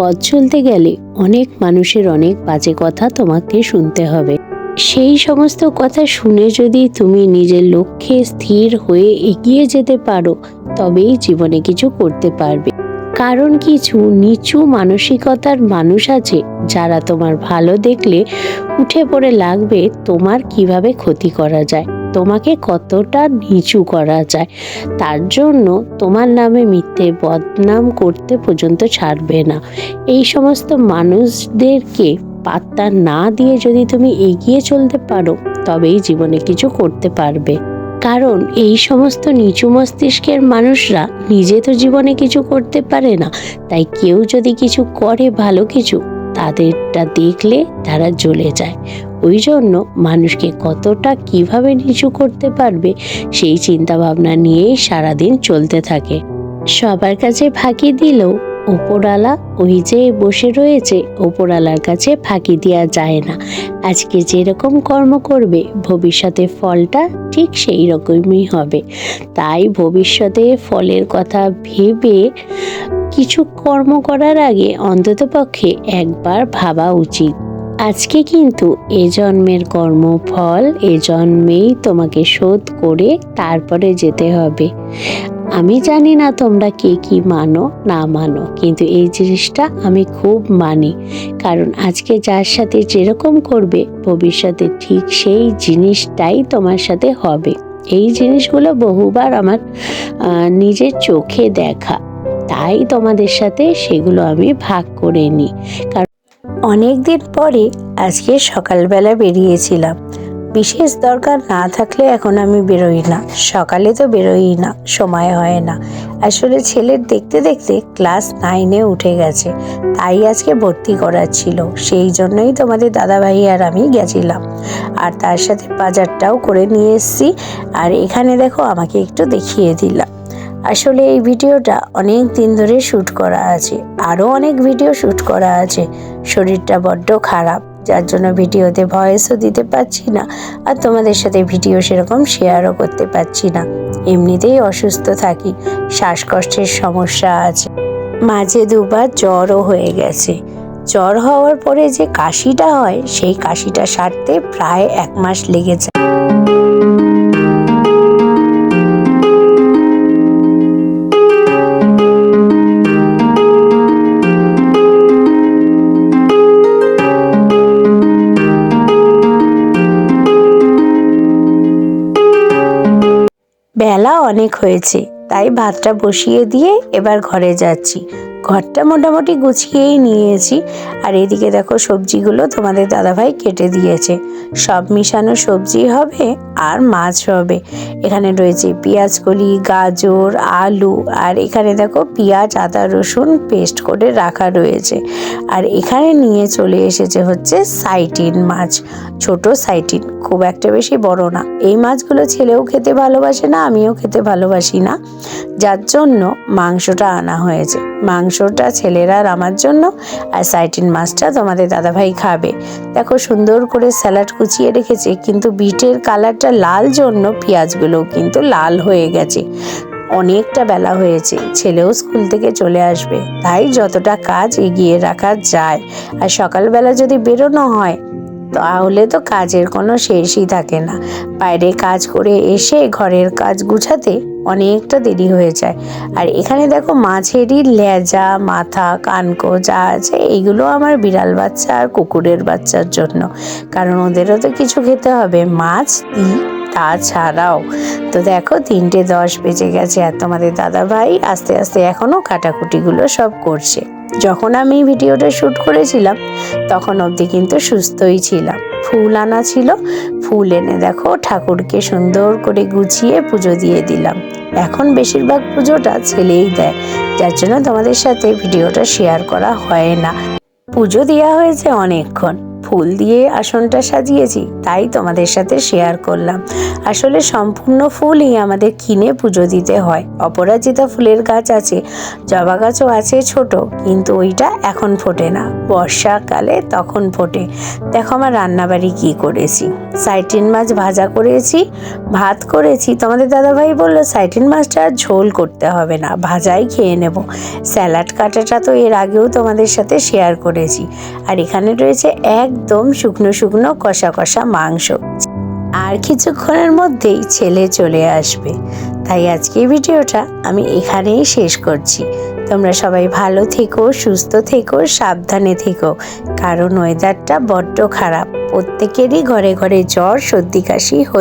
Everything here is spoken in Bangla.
পথ চলতে গেলে অনেক মানুষের অনেক বাজে কথা তোমাকে শুনতে হবে। সেই সমস্ত কথা শুনে যদি তুমি নিজের লক্ষ্যে স্থির হয়ে এগিয়ে যেতে পারো, তবেই জীবনে কিছু করতে পারবে। কারণ কিছু নিচু মানসিকতার মানুষ আছে, যারা তোমার ভালো দেখলে উঠে পড়ে লাগবে তোমার কীভাবে ক্ষতি করা যায়। তোমাকে কতটা নিচু করা যায়, তার জন্য তোমার নামে মিথ্যে বদনাম করতে পর্যন্ত ছাড়বে না। এই সমস্ত মানুষদেরকে পাত্তা না দিয়ে যদি তুমি এগিয়ে চলতে পারো, তবেই জীবনে কিছু করতে পারবে। কারণ এই সমস্ত নিচু মস্তিষ্কের মানুষরা নিজে তো জীবনে কিছু করতে পারে না, তাই কেউ যদি কিছু করে ভালো কিছু, তাদেরটা দেখলে তারা জ্বলে যায়। ওই জন্য মানুষকে কতটা কীভাবে নিচু করতে পারবে সেই চিন্তা ভাবনা নিয়েই সারাদিন চলতে থাকে। সবার কাছে ফাঁকি দিলেও ওপরালা ওই যে বসে রয়েছে ওপরালার কাছে ফাঁকি দেওয়া যায় না। আজকে যেরকম কর্ম করবে, ভবিষ্যতে ফলটা ঠিক সেই রকমই হবে। তাই ভবিষ্যতে ফলের কথা ভেবে কিছু কর্ম করার আগে অন্ততপক্ষে একবার ভাবা উচিত। আজকে কিন্তু এ জন্মের কর্মফল এ জন্মেই তোমাকে শোধ করে তারপরে যেতে হবে। আমি জানি না তোমরা কে কি মানো, না মানো, কিন্তু এই জিনিসটা আমি খুব মানি। কারণ আজকে যার সাথে যেরকম করবে, ভবিষ্যতে ঠিক সেই জিনিসটাই তোমার সাথে হবে। এই জিনিসগুলো বহুবার আমার নিজের চোখে দেখা। তাই তোমাদের সাথে সেগুলো আমি ভাগ করে নিই। কারণ অনেক দিন পরে আজকে সকালবেলা বেরিয়েছিলাম। বিশেষ দরকার না থাকলে এখন আমি বেরোই না। সকালে তো বেরোই না, সময় হয় না। আসলে ছেলের দেখতে দেখতে ক্লাস নাইনে উঠে গেছে, তাই আজকে ভর্তি করার ছিল। সেই জন্যই তোমাদের দাদাভাই আর আমি গেছিলাম। আর তার সাথে বাজারটাও করে নিয়ে এসেছি। আর এখানে দেখো, আমাকে একটু দেখিয়ে দিলাম। আসলে এই ভিডিওটা অনেক দিন ধরে শ্যুট করা আছে। আরও অনেক ভিডিও শ্যুট করা আছে। শরীরটা বড্ড খারাপ, যার জন্য ভিডিওতে ভয়েসও দিতে পারছি না আর তোমাদের সাথে ভিডিও সেরকম শেয়ারও করতে পারছি না। এমনিতেই অসুস্থ থাকি, শ্বাসকষ্টের সমস্যা আছে। মাঝে দুবার জ্বরও হয়ে গেছে। জ্বর হওয়ার পরে যে কাশিটা হয়, সেই কাশিটা সারতে প্রায় এক মাস লেগে যায়। বেলা অনেক হয়েছে তাই ভাতটা বসিয়ে দিয়ে এবার ঘরে যাচ্ছি। ঘরটা মোটামুটি গুছিয়েই নিয়েছি। আর এদিকে দেখো সবজিগুলো তোমাদের দাদাভাই কেটে দিয়েছে। সব মিশানো সবজি হবে আর মাছ হবে। এখানে রয়েছে পেঁয়াজ কলি গাজর, আলু, আর এখানে দেখো পেঁয়াজ, আদা, রসুন পেস্ট করে রাখা রয়েছে। আর এখানে নিয়ে চলে এসেছে হচ্ছে সাইটিন মাছ। ছোট সাইটিন, খুব একটা বেশি বড় না। এই মাছগুলো ছেলেও খেতে ভালোবাসে না, আমিও খেতে ভালোবাসি না। যার জন্য মাংসটা আনা হয়েছে। মাংসটা ছেলেরা আর আমার জন্য, আর সাইটিন মাছটা তোমাদের দাদাভাই খাবে। দেখো সুন্দর করে স্যালাড কুচিয়ে রেখেছে, কিন্তু বিটের কালারটা লাল জন্য পেঁয়াজগুলোও কিন্তু লাল হয়ে গেছে। অনেকটা বেলা হয়েছে, ছেলেও স্কুল থেকে চলে আসবে। তাই যতটা কাজ এগিয়ে রাখা যায়। আর সকালবেলা যদি বেরোনো হয় তাহলে তো কাজের কোনো শেষই থাকে না। বাইরে কাজ করে এসে ঘরের কাজ গুছাতে অনেকটা দেরি হয়ে যায়। আর এখানে দেখো মাছেরই লেজা, মাথা কানকো যা আছে এইগুলো আমার বিড়াল বাচ্চা আর কুকুরের বাচ্চার জন্য। কারণ ওদেরও তো কিছু খেতে হবে, মাছ দিই তাছাড়াও। তো দেখো তিনটে দশ বেজে গেছে আর তোমাদের দাদা ভাই আস্তে আস্তে এখনও কাটাকুটিগুলো সব করছে। যখন আমি ভিডিওটা শ্যুট করেছিলাম, তখন অবধি কিন্তু সুস্থই ছিলাম। ফুল আনা ছিল, ফুল এনে দেখো ঠাকুরকে সুন্দর করে গুছিয়ে পুজো দিয়ে দিলাম। এখন বেশিরভাগ পুজোটা ছেলেই দেয়, যার জন্য তোমাদের সাথে ভিডিওটা শেয়ার করা হয় না। পুজো দেওয়া হয়েছে অনেকক্ষণ। ফুল দিয়ে আসনটা সাজিয়েছি, তাই তোমাদের সাথে শেয়ার করলাম। আসলে সম্পূর্ণ ফুলই আমাদের কিনে পুজো দিতে হয়। অপরাজিতা ফুলের গাছ আছে, জবা গাছও আছে ছোট, কিন্তু ওইটা এখন ফোটে না। বর্ষাকালে তখন ফোটে। দেখো আমার রান্নাবাড়ি কি করেছি। সাইটিন মাছ ভাজা করেছি, ভাত করেছি। তোমাদের দাদাভাই বলল, সাইটিন মাছটা ঝোল করতে হবে না, ভাজাই খেয়ে নেব। স্যালাড কাটাটা তো এর আগেও তোমাদের সাথে শেয়ার করেছি। আর এখানে রয়েছে একদম শুকনো শুকনো কষা কষা মাংস। আর কিছুক্ষণের মধ্যেই ছেলে চলে আসবে। তাই আজকে ভিডিওটা আমি এখানেই শেষ করছি। তোমরা সবাই ভালো থেকো, সুস্থ থেকো, সাবধানে থেকো। কারণ ওয়েদারটা বড্ড খারাপ। প্রত্যেকেরই ঘরে ঘরে জ্বর, সর্দি, কাশি হচ্ছে।